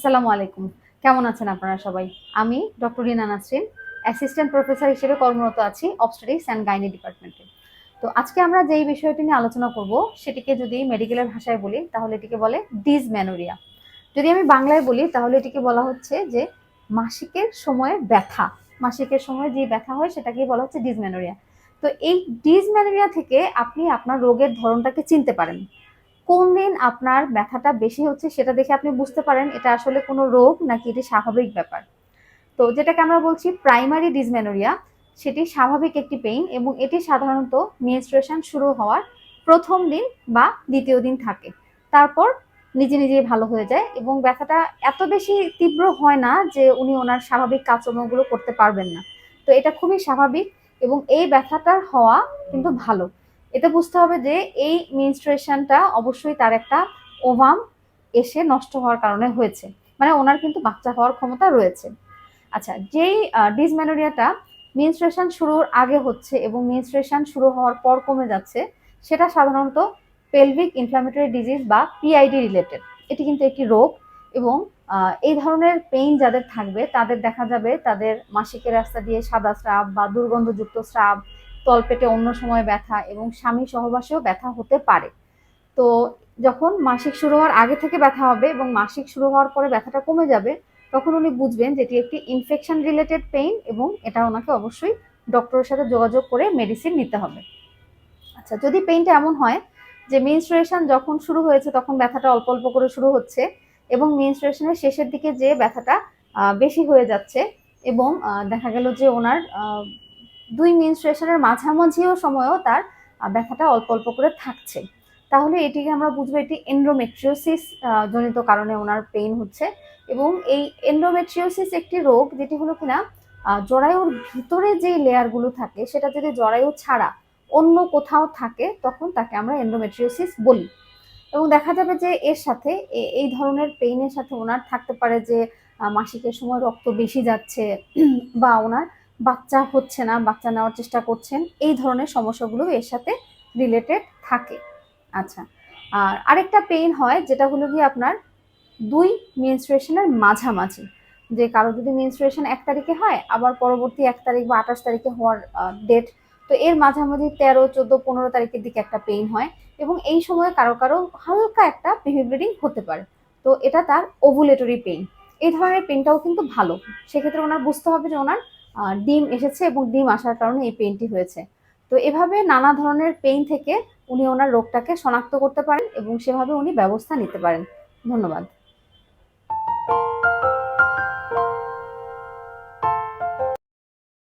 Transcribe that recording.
আসসালামু আলাইকুম। কেমন আছেন আপনারা সবাই? আমি doctor Rina Nasrin assistant professor হিসেবে কর্মরত আছি অবস্টেটিক্স অ্যান্ড গাইনি ডিপার্টমেন্টে তো আজকে আমরা যেই বিষয়টি নিয়ে আলোচনা করব, সেটিকে যদি মেডিকেলের ভাষায় বলি, তাহলে এটিকে বলে ডিজম্যানোরিয়া যদি আমি বাংলায় বলি, তাহলে এটিকে বলা হচ্ছে যে মাসিকের সময়ে ব্যথা। মাসিকের সময় যে ব্যথা হয়, সেটাকেই বলা হচ্ছে ডিজম্যানোরিয়া তো এই ডিজম্যানোরিয়া থেকে আপনি আপনার রোগের ধরনটাকে চিনতে পারেন। কোন দিন আপনার ব্যথাটা বেশি হচ্ছে সেটা দেখে আপনি বুঝতে পারেন এটা আসলে কোনো রোগ নাকি এটি স্বাভাবিক ব্যাপার। তো যেটাকে আমরা বলছি প্রাইমারি ডিসমেনোরিয়া, সেটি স্বাভাবিক একটি পেইন এবং এটি সাধারণত মেনস্ট্রুয়েশন শুরু হওয়ার প্রথম দিন বা দ্বিতীয় দিন থাকে। তারপর নিজে নিজেই ভালো হয়ে যায় এবং ব্যথাটা এত বেশি তীব্র হয় না যে উনি ওনার স্বাভাবিক কাজকর্মগুলো করতে পারবেন না। তো এটা খুবই স্বাভাবিক এবং এই ব্যথাটার হওয়া কিন্তু ভালো। এতে বুঝতে হবে যে এই মিনস্ট্রুয়েশনটা অবশ্যই তার একটা ওভাম এসে নষ্ট হওয়ার কারণে হয়েছে। মানে ওনার কিন্তু বাচ্চা হওয়ার ক্ষমতা রয়েছে। আচ্ছা যেই ডিসম্যানোরিয়াটা মিনস্ট্রুয়েশন শুরুর আগে হচ্ছে এবং মিনস্ট্রুয়েশন শুরু হওয়ার পর কমে যাচ্ছে, সেটা সাধারণত পেলভিক ইনফ্লামেটরি ডিজিজ বা পিআইডি রিলেটেড এটি কিন্তু একটি রোগ এবং এই ধরনের পেইন যাদের থাকবে, তাদের দেখা যাবে তাদের মাসিকের রাস্তা দিয়ে সাদা স্রাব বা দুর্গন্ধযুক্ত স্রাব তলপেটে অন্য সময় ব্যথা এবং স্বামী সহবাসেও ব্যথা হতে পারে। তো যখন মাসিক শুরু হওয়ার আগে থেকে ব্যথা হবে এবং মাসিক শুরু হওয়ার পরে ব্যথাটা কমে যাবে, তখন উনি বুঝবেন যে এটি একটি ইনফেকশন রিলেটেড পেইন এবং এটা ওনাকে অবশ্যই ডক্টরের সাথে যোগাযোগ করে মেডিসিন নিতে হবে। আচ্ছা যদি পেইনটা এমন হয় যে মেনস্ট্রুয়েশন যখন শুরু হয়েছে তখন ব্যথাটা অল্প অল্প করে শুরু হচ্ছে এবং মেনস্ট্রুয়েশনের শেষের দিকে যে ব্যথাটা বেশি হয়ে যাচ্ছে এবং দেখা গেল যে ওনার দুই মেনস্ট্রুয়েশনের মাঝামাঝিও সময়ও তার ব্যথাটা অল্প অল্প করে থাকছে। তাহলে এটিকে আমরা বুঝব এটি এন্ড্রোমেট্রিওসিস জনিত কারণে ওনার পেইন হচ্ছে এবং এই এন্ড্রোমেট্রিওসিস একটি রোগ যেটি হলো কিনা জরায়ুর ভিতরে যেই লেয়ারগুলো থাকে, সেটা যদি জরায়ু ছাড়া অন্য কোথাও থাকে, তখন তাকে আমরা এন্ডোমেট্রিওসিস বলি। এবং দেখা যাবে যে এর সাথে এই ধরনের পেইনের সাথে ওনার থাকতে পারে যে মাসিকের সময় রক্ত বেশি যাচ্ছে, বা ওনার বাচ্চা হচ্ছে না, বাচ্চা নেওয়ার চেষ্টা করছেন, এই ধরনের সমস্যাগুলো এর সাথে রিলেটেড থাকে। আচ্ছা আর আরেকটা পেইন হয় যেটা হলো গিয়ে আপনার দুই মেনস্ট্রুয়েশনের মাঝামাঝি। যে কারও যদি মেনস্ট্রুয়েশন এক তারিখে হয়, আবার পরবর্তী এক তারিখ বা আঠাশ তারিখে হওয়ার ডেট তো এর মাঝামাঝি তেরো, চোদ্দ, পনেরো তারিখের দিকে একটা পেইন হয় এবং এই সময় কারও কারও হালকা একটা পিভি ব্লিডিং হতে পারে। তো এটা তার ওভুলেটরি পেইন এই ধরনের পেইনটাও কিন্তু ভালো। সেক্ষেত্রে ওনার বুঝতে হবে যে ওনার ডিম এসেছে এবং ডিম আসার কারণে এই পেইনটি হয়েছে। তো এভাবে নানা ধরনের পেইন থেকে উনি ওনার রোগটাকে শনাক্ত করতে পারেন এবং সেভাবে উনি ব্যবস্থা নিতে পারেন। ধন্যবাদ।